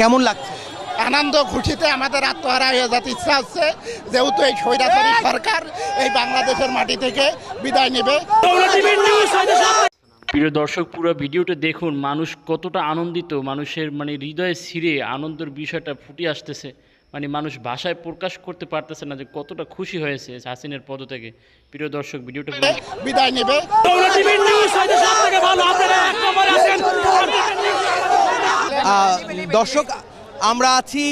কেমন লাগছে আনন্দ খুশিতে আমাদের আত্মহারা হয়ে যেতে ইচ্ছা হচ্ছে যেহেতু এই স্বৈরাচারী সরকার এই বাংলাদেশের মাটি থেকে বিদায় নেবে। প্রিয় দর্শক পুরো ভিডিওটা দেখুন মানুষ কতটা আনন্দিত মানুষের মানে হৃদয়ে ছিঁড়ে আনন্দের বিষয়টা ফুটে আসতেছে। মানে মানুষ ভাষায় প্রকাশ করতে পারতেছে না যে কতটা খুশি হয়েছে হাসিনের পদ থেকে। প্রিয় দর্শক ভিডিওটা বিদায় নেবে। দর্শক, আমরা আছি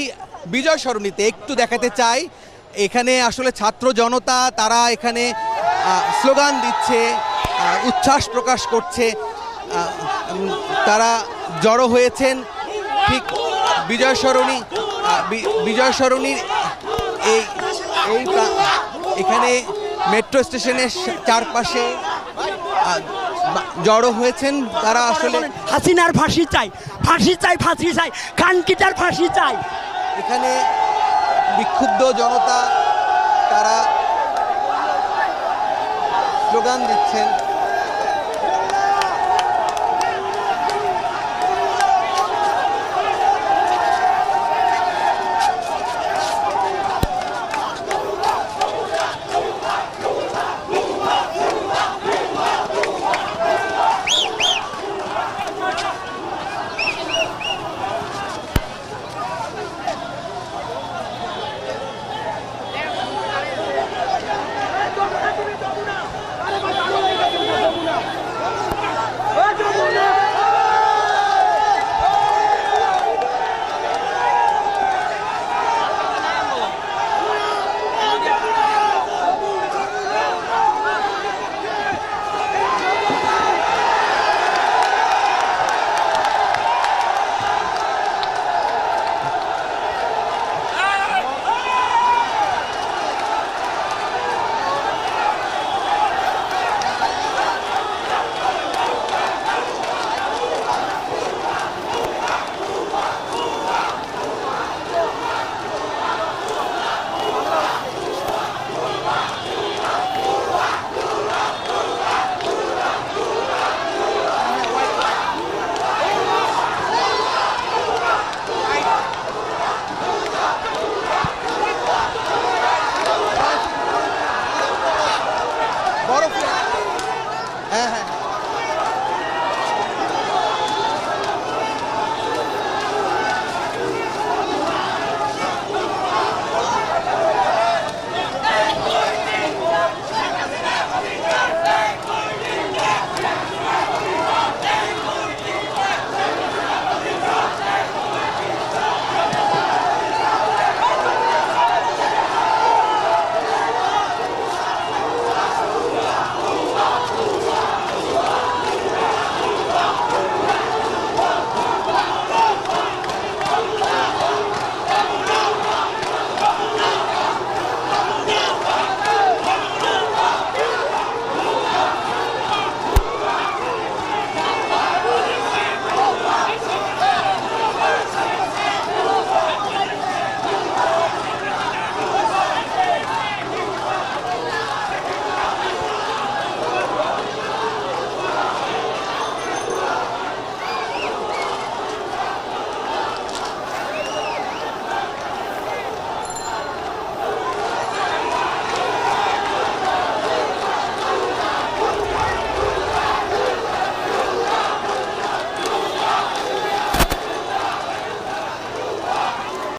বিজয় সরণিতে। একটু দেখাতে চাই, এখানে আসলে ছাত্র জনতা, তারা এখানে স্লোগান দিচ্ছে উচ্ছ্বাস প্রকাশ করছে তারা জড়ো হয়েছেন ঠিক বিজয় সরণি বিজয় সরণির এই এই এখানে মেট্রো স্টেশনের চারপাশে জড়ো হয়েছেন তারা আসলে হাসিনার ফাঁসি চাই ফাঁসি চাই ফাঁসি চাই কানকিটার ফাঁসি চাই। এখানে বিক্ষুব্ধ জনতা তারা স্লোগান দিচ্ছেন। 哎。